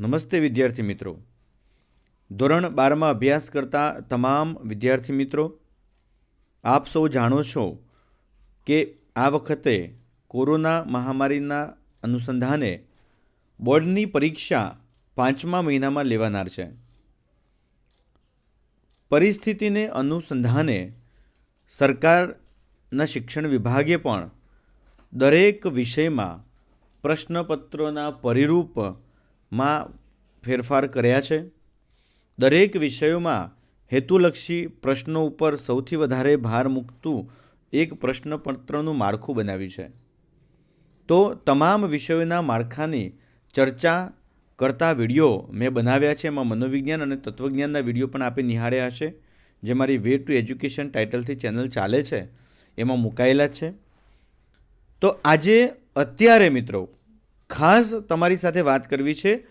નમસ્તે વિદ્યાર્થી મિત્રો. ધોરણ બારમાં અભ્યાસ કરતા તમામ વિદ્યાર્થી મિત્રો, આપ સૌ જાણો છો કે આ વખતે કોરોના મહામારીના અનુસંધાને બોર્ડની પરીક્ષા પાંચમા મહિનામાં લેવાનાર છે. પરિસ્થિતિને અનુસંધાને સરકારના શિક્ષણ વિભાગે પણ દરેક વિષયમાં પ્રશ્નપત્રોના પરિરૂપમાં ફેરફાર કર્યા છે. દરેક વિષયોમાં હેતુલક્ષી પ્રશ્નો ઉપર સૌથી વધારે ભાર મૂકતું એક પ્રશ્નપત્રનું માળખું બનાવ્યું છે. તો તમામ વિષયોના માળખાની ચર્ચા કરતા વીડિયો મેં બનાવ્યા છે. એમાં મનોવિજ્ઞાન અને તત્વજ્ઞાનના વીડિયો પણ આપે નિહાળ્યા હશે. જે મારી વે ટુ એજ્યુકેશન ટાઇટલથી ચેનલ ચાલે છે. એમાં મુકાયેલા છે. તો આજે અત્યારે મિત્રો ખાસ તમારી સાથે વાત કરવી છે.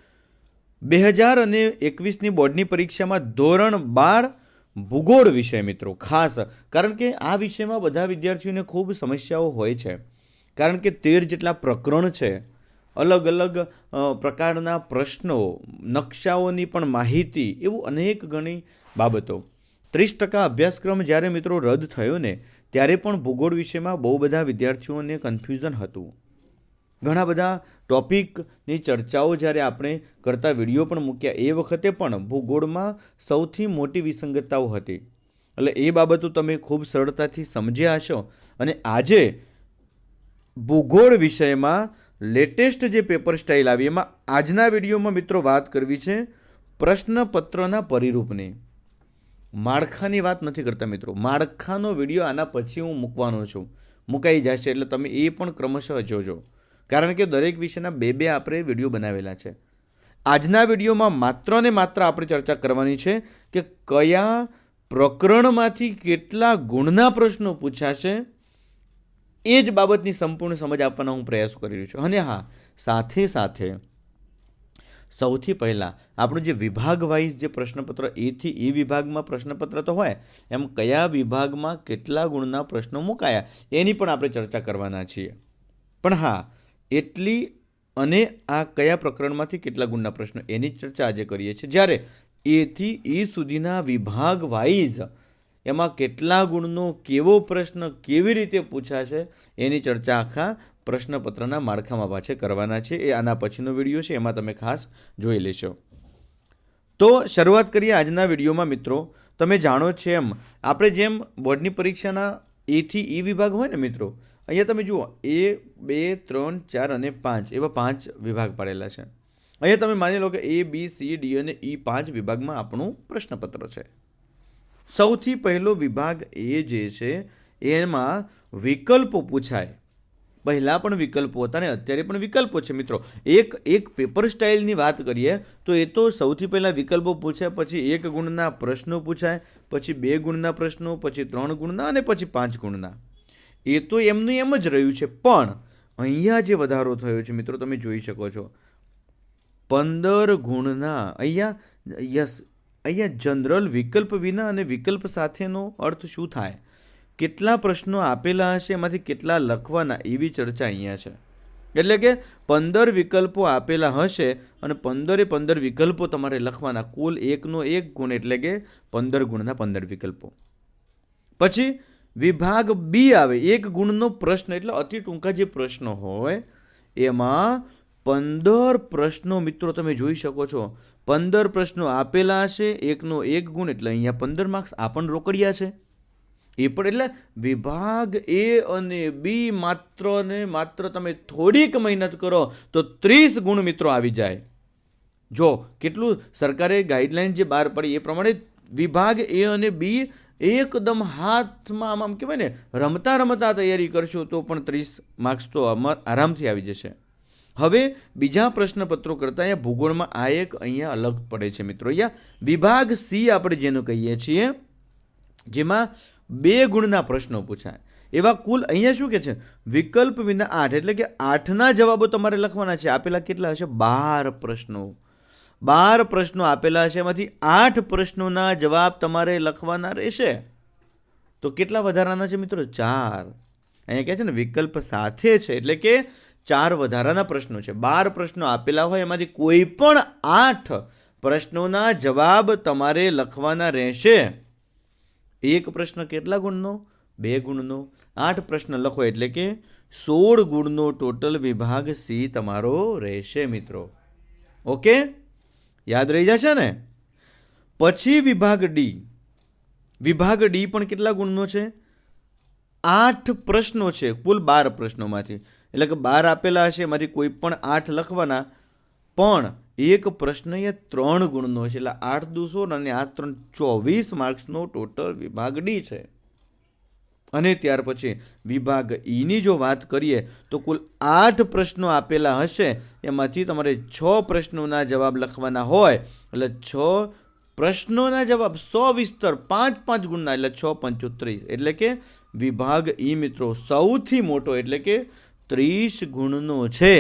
બે હજાર અને એકવીસની બોર્ડની પરીક્ષામાં ધોરણ બાર ભૂગોળ વિષય મિત્રો, ખાસ. કારણ કે આ વિષયમાં બધા વિદ્યાર્થીઓને ખૂબ સમસ્યાઓ હોય છે. કારણ કે તેર જેટલા પ્રકરણ છે, અલગ અલગ પ્રકારના પ્રશ્નો, નકશાઓની પણ માહિતી, એવું અનેક ઘણી બાબતો. ત્રીસ ટકા અભ્યાસક્રમ જ્યારે મિત્રો રદ થયો ને, ત્યારે પણ ભૂગોળ વિષયમાં બહુ બધા વિદ્યાર્થીઓને કન્ફ્યુઝન હતું. ઘણા બધા ટોપિકની ચર્ચાઓ જ્યારે આપણે કરતા વીડિયો પણ મૂક્યા, એ વખતે પણ ભૂગોળમાં સૌથી મોટી વિસંગતતાઓ હતી. એટલે એ બાબતો તમે ખૂબ સરળતાથી સમજ્યા હશો. અને આજે ભૂગોળ વિષયમાં લેટેસ્ટ જે પેપર સ્ટાઇલ આવી, એમાં આજના વિડીયોમાં મિત્રો વાત કરવી છે પ્રશ્નપત્રના પરિરૂપની. માળખાની વાત નથી કરતા મિત્રો. માળખાનો વીડિયો આના પછી હું મૂકવાનો છું. મુકાઈ જશે એટલે તમે એ પણ ક્રમશઃ જોજો. કારણ કે દરેક વિષયના બે બે આપણે વીડિયો બનાવેલા છે. આજના વિડીયોમાં માત્ર ને માત્ર આપણે ચર્ચા કરવાની છે કે કયા પ્રકરણમાંથી કેટલા ગુણના પ્રશ્નો પૂછાશે એ જ બાબતની સંપૂર્ણ સમજ આપવાનો હું પ્રયાસ કરી રહ્યો છું. અને હા, સાથે સાથે સૌથી પહેલાં આપણું જે વિભાગ વાઇઝ જે પ્રશ્નપત્ર એથી એ વિભાગમાં પ્રશ્નપત્ર તો હોય, એમ કયા વિભાગમાં કેટલા ગુણના પ્રશ્નો મુકાયા, એની પણ આપણે ચર્ચા કરવાના છીએ. પણ હા એટલી અને આ કયા પ્રકરણમાંથી કેટલા ગુણના પ્રશ્નો, એની ચર્ચા આજે કરીએ છીએ. જ્યારે એથી એ સુધીના વિભાગ વાઇઝ એમાં કેટલા ગુણનો, કેવો પ્રશ્ન, કેવી રીતે પૂછાશે, એની ચર્ચા આખા પ્રશ્નપત્રના માળખામાં પાછે કરવાના છે. એ આના પછીનો વીડિયો છે, એમાં તમે ખાસ જોઈ લેશો. તો શરૂઆત કરીએ આજના વિડીયોમાં, મિત્રો. તમે જાણો છો એમ, આપણે જેમ બોર્ડની પરીક્ષાના એથી ઈ વિભાગ હોય ને, મિત્રો અહીંયા તમે જુઓ, એ, બે, ત્રણ, ચાર અને પાંચ, એવા પાંચ વિભાગ પાડેલા છે. અહીંયા તમે માની લો કે એ, બી, સી, ડી અને ઈ પાંચ વિભાગમાં આપણું પ્રશ્નપત્ર છે. સૌથી પહેલો વિભાગ એ જે છે, એમાં વિકલ્પો પૂછાય. પહેલાં પણ વિકલ્પો હતા ને અત્યારે પણ વિકલ્પો છે મિત્રો. એક એક પેપર સ્ટાઇલની વાત કરીએ, તો એ તો સૌથી પહેલાં વિકલ્પો પૂછાય, પછી એક ગુણના પ્રશ્નો પૂછાય, પછી બે ગુણના પ્રશ્નો, પછી ત્રણ ગુણના અને પછી પાંચ ગુણના. એ તો એમનું એમ જ રહ્યું છે. પણ અહીંયા જે વધારો થયો છે, મિત્રો, તમે જોઈ શકો છો. પંદર ગુણના, અહીંયા યસ અહીંયા જનરલ વિકલ્પ વિના અને વિકલ્પ સાથેનો અર્થ શું થાય? કેટલા પ્રશ્નો આપેલા હશે, એમાંથી કેટલા લખવાના, એવી ચર્ચા અહીંયા છે. એટલે કે પંદર વિકલ્પો આપેલા હશે અને પંદરે પંદર વિકલ્પો તમારે લખવાના, કુલ એકનો એક ગુણ એટલે કે પંદર ગુણના પંદર વિકલ્પો. પછી વિભાગ બી આવે. એક ગુણનો પ્રશ્ન એટલે અતિ ટૂંકા જે પ્રશ્નો હોય, એમાં પંદર પ્રશ્નો મિત્રો તમે જોઈ શકો છો. પંદર પ્રશ્નો આપેલા હશે, એકનો એક ગુણ, એટલે અહીંયા પંદર માર્ક્સ આ પણ રોકડિયા છે. એ પણ એટલે વિભાગ એ અને બી માત્ર ને માત્ર તમે થોડીક મહેનત કરો તો ત્રીસ ગુણ મિત્રો આવી જાય. જો, કેટલું સરકારે ગાઈડલાઇન જે બહાર પડી એ પ્રમાણે વિભાગ એ અને બી એકદમ હાથમાં આમ આમ કહેવાય ને, રમતા રમતા તૈયારી કરશો તો પણ ત્રીસ માર્ક્સ તો આરામથી આવી જશે. હવે બીજા પ્રશ્નપત્રો કરતાં અહીંયા ભૂગોળમાં આ એક અહીંયા અલગ પડે છે મિત્રો. અહીંયા વિભાગ સી આપણે જેનું કહીએ છીએ, જેમાં બે ગુણના પ્રશ્નો પૂછાય. એવા કુલ અહીંયા શું કે છે? વિકલ્પ વિના આઠ, એટલે કે આઠના જવાબો તમારે લખવાના છે. આપેલા કેટલા હશે? બાર પ્રશ્નો. બાર પ્રશ્નો આપેલા છે. એમાંથી આઠ પ્રશ્નોના જવાબ તમારે લખવાના રહેશે. તો કેટલા વધારાના છે મિત્રો? ચાર. અહીંયા કહે છે ને, વિકલ્પ સાથે છે. એટલે કે ચાર વધારાના પ્રશ્નો છે. બાર પ્રશ્નો આપેલા હોય, એમાંથી કોઈ પણ આઠ પ્રશ્નોના જવાબ તમારે લખવાના રહેશે. એક પ્રશ્ન કેટલા ગુણનો? બે ગુણનો. આઠ પ્રશ્ન લખો એટલે કે સોળ ગુણનો ટોટલ વિભાગ સી તમારો રહેશે મિત્રો. ઓકે? યાદ રહી જશે ને? પછી વિભાગ ડી વિભાગ ડી પણ કેટલા ગુણનો છે? આઠ પ્રશ્નો છે, કુલ બાર પ્રશ્નોમાંથી. એટલે કે બાર આપેલા હશે, એમાંથી કોઈ પણ આઠ લખવાના. પણ એક પ્રશ્ન એ ત્રણ ગુણનો છે, એટલે આઠ દુસો અને આ ત્રણ ચોવીસ માર્ક્સનો ટોટલ વિભાગ ડી છે. અને ત્યાર પછી વિભાગ ઈની જો વાત કરીએ તો કુલ આઠ પ્રશ્નો આપેલા હશે. એમાંથી તમારે છ પ્રશ્નોના જવાબ લખવાના હોય. એટલે છ પ્રશ્નોના જવાબ સો વિસ્તર પાંચ પાંચ ગુણના એટલે છ પંચોત્રીસ. એટલે કે વિભાગ ઈ મિત્રો સૌથી મોટો એટલે કે ત્રીસ ગુણનો છે.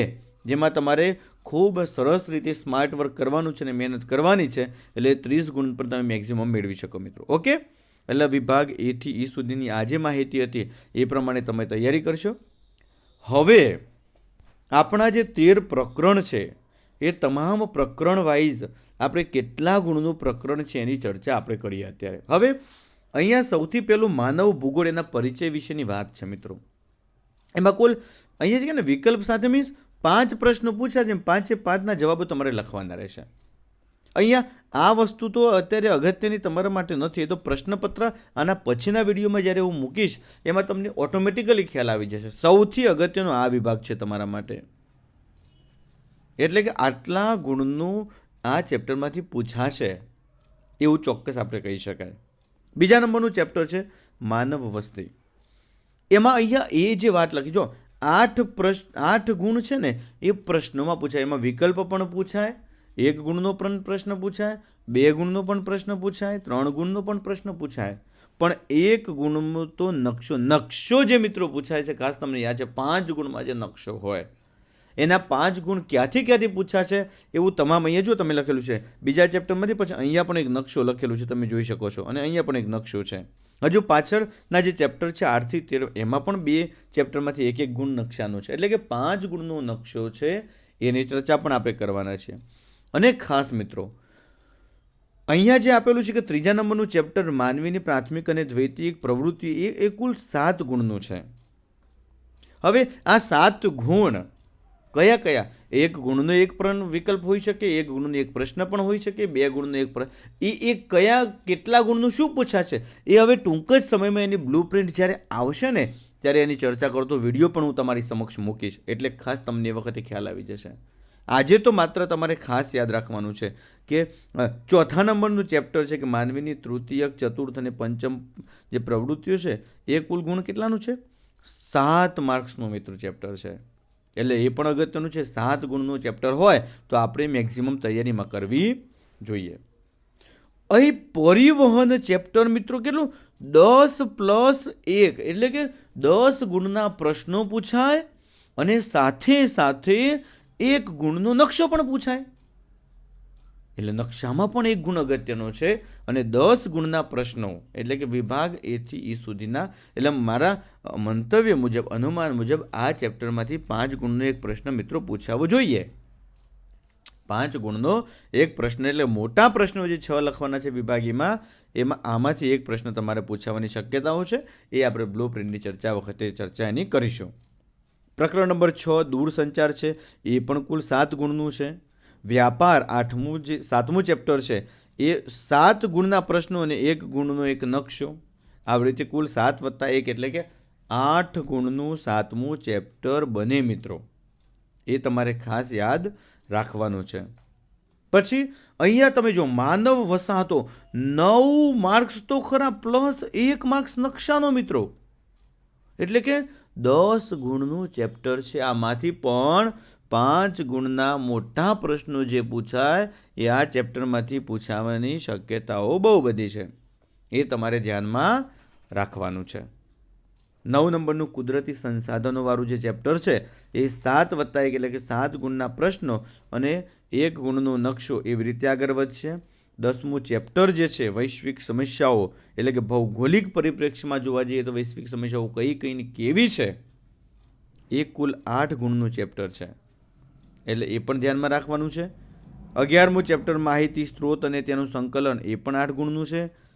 જેમાં તમારે ખૂબ સરસ રીતે સ્માર્ટ વર્ક કરવાનું છે અને મહેનત કરવાની છે. એટલે ત્રીસ ગુણ પર તમે મેક્સિમમ મેળવી શકો મિત્રો. ઓકે એટલે વિભાગ એથી ઈ સુધીની આ જે માહિતી હતી એ પ્રમાણે તમે તૈયારી કરશો. હવે આપણા જે તેર પ્રકરણ છે, એ તમામ પ્રકરણ વાઇઝ આપણે કેટલા ગુણનું પ્રકરણ છે એની ચર્ચા આપણે કરીએ અત્યારે. હવે અહીંયા સૌથી પહેલું માનવ ભૂગોળ એના પરિચય વિશેની વાત છે મિત્રો. એમાં કુલ અહીંયા છે કે ને વિકલ્પ સાથે મીન્સ પાંચ પ્રશ્નો પૂછ્યા છે, પાંચે પાંચના જવાબો તમારે લખવાના રહેશે. અહીંયા આ વસ્તુ તો અત્યારે અગત્યની તમારા માટે નથી. તો પ્રશ્નપત્ર આના પછીના વિડીયોમાં જ્યારે હું મૂકીશ, એમાં તમને ઓટોમેટિકલી ખ્યાલ આવી જશે. સૌથી અગત્યનો આ વિભાગ છે તમારા માટે. એટલે કે આટલા ગુણનું આ ચેપ્ટરમાંથી પૂછાશે. એવું ચોક્કસ આપણે કહી શકાય. બીજા નંબરનું ચેપ્ટર છે માનવ વસ્તી. એમાં અહીંયા એ જે વાત લખી, જો આઠ પ્રશ્ન આઠ ગુણ છે ને, એ પ્રશ્નોમાં પૂછાય. એમાં વિકલ્પ પણ પૂછાય એક ગુણનો પણ પ્રશ્ન પૂછાય, બે ગુણનો પણ પ્રશ્ન પૂછાય, ત્રણ ગુણનો પણ પ્રશ્ન પૂછાય. પણ એક ગુણનો તો નકશો નકશો જે મિત્રો પૂછાય છે, ખાસ તમને યાદ છે, પાંચ ગુણમાં જે નકશો હોય, એના પાંચ ગુણ ક્યાંથી ક્યાંથી પૂછાશે એવું તમામ અહીંયા જો તમે લખેલું છે. બીજા ચેપ્ટરમાંથી પછી અહીંયા પણ એક નકશો લખેલું છે, તમે જોઈ શકો છો. અને અહીંયા પણ એક નકશો છે. હજુ પાછળના જે ચેપ્ટર છે, આઠથી તેર, એમાં પણ બે ચેપ્ટરમાંથી એક એક ગુણ નકશાનો છે. એટલે કે પાંચ ગુણનો નકશો છે, એની ચર્ચા પણ આપણે કરવાના છીએ. અને ખાસ મિત્રો, અહીંયા જે આપેલું છે કે ત્રીજા નંબરનું ચેપ્ટર માનવીની પ્રાથમિક અને દ્વૈતિક પ્રવૃત્તિ, એ એ કુલ સાત ગુણનું છે. હવે આ સાત ગુણ કયા કયા? એક ગુણનો એક પણ વિકલ્પ હોઈ શકે, એક ગુણનો એક પ્રશ્ન પણ હોઈ શકે, બે ગુણનો એક એ એ કયા કેટલા ગુણનું શું પૂછાશે? એ હવે ટૂંક જ સમયમાં એની બ્લુ પ્રિન્ટ જ્યારે આવશે ને, ત્યારે એની ચર્ચા કરતો વીડિયો પણ હું તમારી સમક્ષ મૂકીશ. એટલે ખાસ તમને એ વખતે ખ્યાલ આવી જશે. આજે તો માત્ર તમારે ખાસ યાદ રાખવાનું છે કે ચોથા નંબરનું ચેપ્ટર છે કે માનવીની તૃતીયક, ચતુર્થ અને પંચમ જે પ્રવૃત્તિઓ છે, એ કુલ ગુણ કેટલાનું છે? સાત માર્ક્સનું મિત્ર ચેપ્ટર છે. એટલે એ પણ અગત્યનું છે, સાત ગુણનું ચેપ્ટર હોય તો આપણે મેક્સિમમ તૈયારીમાં કરવી જોઈએ. અહીં પરિવહન ચેપ્ટર મિત્રો કેટલું? દસ પ્લસ એક, એટલે કે દસ ગુણના પ્રશ્નો પૂછાય અને સાથે સાથે એક ગુણનો નકશો પણ પૂછાય. એટલે નકશામાં પણ એક ગુણ અગત્યનો છે અને દસ ગુણના પ્રશ્નો, એટલે કે વિભાગ એથી ઈ સુધીના, એટલે મારા મંતવ્ય મુજબ, અનુમાન મુજબ આ ચેપ્ટરમાંથી પાંચ ગુણનો એક પ્રશ્ન મિત્રો પૂછાવો જોઈએ. પાંચ ગુણનો એક પ્રશ્ન, એટલે મોટા પ્રશ્નો જે છ લખવાના છે વિભાગીમાં, એમાં આમાંથી એક પ્રશ્ન તમારે પૂછાવાની શક્યતાઓ છે. એ આપણે બ્લુ પ્રિન્ટની ચર્ચા વખતે ચર્ચા એની કરીશું. પ્રકરણ નંબર છ, દૂરસંચાર છે. એ પણ કુલ સાત ગુણનું છે. વ્યાપાર આઠમું જે, સાતમું ચેપ્ટર છે. એ સાત ગુણના પ્રશ્નો અને એક ગુણનો એક નકશો. આવી રીતે કુલ સાત વત્તા એક એટલે કે આઠ ગુણનું સાતમું ચેપ્ટર બને મિત્રો. એ તમારે ખાસ યાદ રાખવાનું છે. પછી અહીંયા તમે જો માનવ વસાહતો નવ માર્ક્સ તો ખરા, પ્લસ એક માર્ક્સ નકશાનો મિત્રો. એટલે કે દસ ગુણનું ચેપ્ટર છે. આમાંથી પણ પાંચ ગુણના મોટા પ્રશ્નો જે પૂછાય, એ આ ચેપ્ટરમાંથી પૂછાવાની શક્યતાઓ બહુ બધી છે. એ તમારે ધ્યાનમાં રાખવાનું છે. નવ નંબરનું કુદરતી સંસાધનોવાળું જે ચેપ્ટર છે, એ સાત વત્તા એક એટલે કે સાત ગુણના પ્રશ્નો અને એક ગુણનો નકશો એવી રીતે આગળ વધશે. દસમું ચેપ્ટર જે છે, વૈશ્વિક સમસ્યાઓ, એટલે કે ભૌગોલિક પરિપ્રેક્ષ્યમાં જોવા જઈએ તો વૈશ્વિક સમસ્યાઓ કઈ કઈ કેવી છે, એ કુલ આઠ ગુણનું ચેપ્ટર છે. એટલે એ પણ ધ્યાનમાં રાખવાનું છે. અગિયારમું ચેપ્ટર માહિતી સ્ત્રોત અને તેનું સંકલન, એ પણ આઠ ગુણનું છે.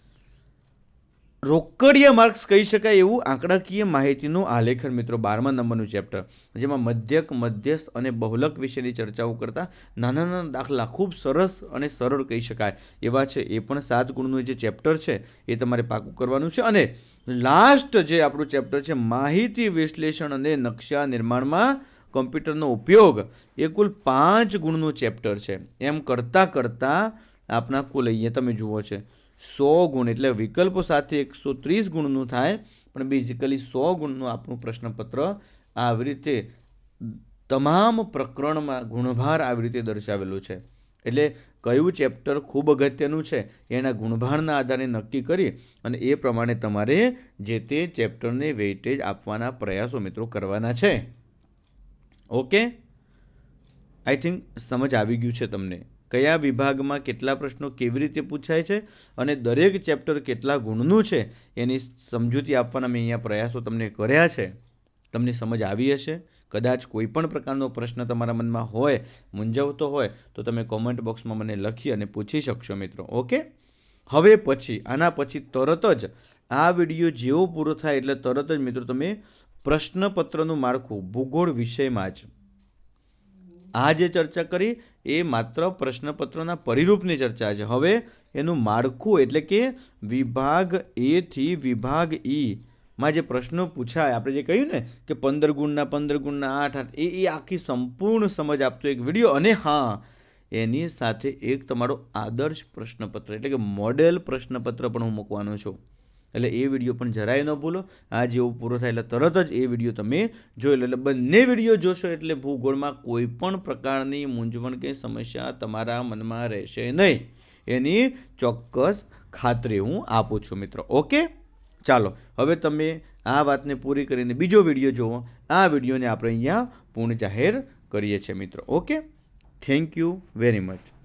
રોકડિયા માર્ક્સ કહી શકાય એવું આંકડાકીય માહિતીનું આલેખન મિત્રો બારમા નંબરનું ચેપ્ટર જેમાં મધ્યક, મધ્યસ્થ અને બહુલક વિશેની ચર્ચાઓ કરતા નાના નાના દાખલા ખૂબ સરસ અને સરળ કહી શકાય. એવા છે, એ પણ સાત ગુણનું જે ચેપ્ટર છે, એ તમારે પાકું કરવાનું છે. અને લાસ્ટ જે આપણું ચેપ્ટર છે, માહિતી વિશ્લેષણ અને નકશા નિર્માણમાં કોમ્પ્યુટરનો ઉપયોગ, એ કુલ પાંચ ગુણનું ચેપ્ટર છે. એમ કરતાં કરતાં આપના કુલ અહીંયા તમે જુઓ છે. સો ગુણ એટલે વિકલ્પો સાથે એકસો ત્રીસ ગુણનું થાય. પણ બેઝિકલી સો ગુણનું આપણું પ્રશ્નપત્ર આવી રીતે તમામ પ્રકરણમાં ગુણભાર આવી રીતે દર્શાવેલું છે. એટલે કયું ચેપ્ટર ખૂબ અગત્યનું છે એના ગુણભારના આધારે નક્કી કરી અને એ પ્રમાણે તમારે જે તે ચેપ્ટરને વેઇટેજ આપવાના પ્રયાસો મિત્રો કરવાના છે. ઓકે આઈ થિંક સમજ આવી ગયું છે તમને. કયા વિભાગમાં કેટલા પ્રશ્નો કેવી રીતે પૂછાય છે અને દરેક ચેપ્ટર કેટલા ગુણનું છે એની સમજૂતી આપવાના મેં અહીંયા પ્રયાસો તમને કર્યા છે. તમને સમજ આવી હશે? કદાચ કોઈ પણ પ્રકારનો પ્રશ્ન તમારા મનમાં હોય, મૂંઝવતો હોય, તો તમે કોમેન્ટ બોક્સમાં મને લખી અને પૂછી શકશો મિત્રો, ઓકે? હવે પછી, આના પછી તરત જ આ વીડિયો જેવો પૂરો થાય એટલે તરત જ મિત્રો તમે પ્રશ્નપત્રનું માળખું ભૂગોળ વિષયમાં જ આ જે ચર્ચા કરી એ માત્ર પ્રશ્નપત્રોના પરિરૂપની ચર્ચા છે. હવે એનું માળખું એટલે કે વિભાગ એથી વિભાગ ઈ માં જે પ્રશ્નો પૂછાય, આપણે જે કહ્યું ને કે પંદર ગુણના પંદર ગુણના આઠ આઠ, એ એ આખી સંપૂર્ણ સમજ આપતો એક વીડિયો અને હા, એની સાથે એક તમારો આદર્શ પ્રશ્નપત્ર એટલે કે મોડેલ પ્રશ્નપત્ર પણ હું મૂકવાનો છું. એટલે એ વીડિયો પણ જરાય ન ભૂલો. આ જેવો પૂરો થાય એટલે તરત જ એ વીડિયો તમે જોઈ લો. એટલે બંને વીડિયો જોશો એટલે ભૂગોળમાં કોઈ પણ પ્રકારની મૂંઝવણ કે સમસ્યા તમારા મનમાં રહેશે નહીં. એની ચોક્કસ ખાતરી હું આપું છું મિત્રો. ઓકે? ચાલો, હવે તમે આ વાતને પૂરી કરીને બીજો વીડિયો જુઓ આ વિડીયોને આપણે અહીંયા પૂર્ણ જાહેર કરીએ છીએ મિત્રો. Okay? Thank you very much.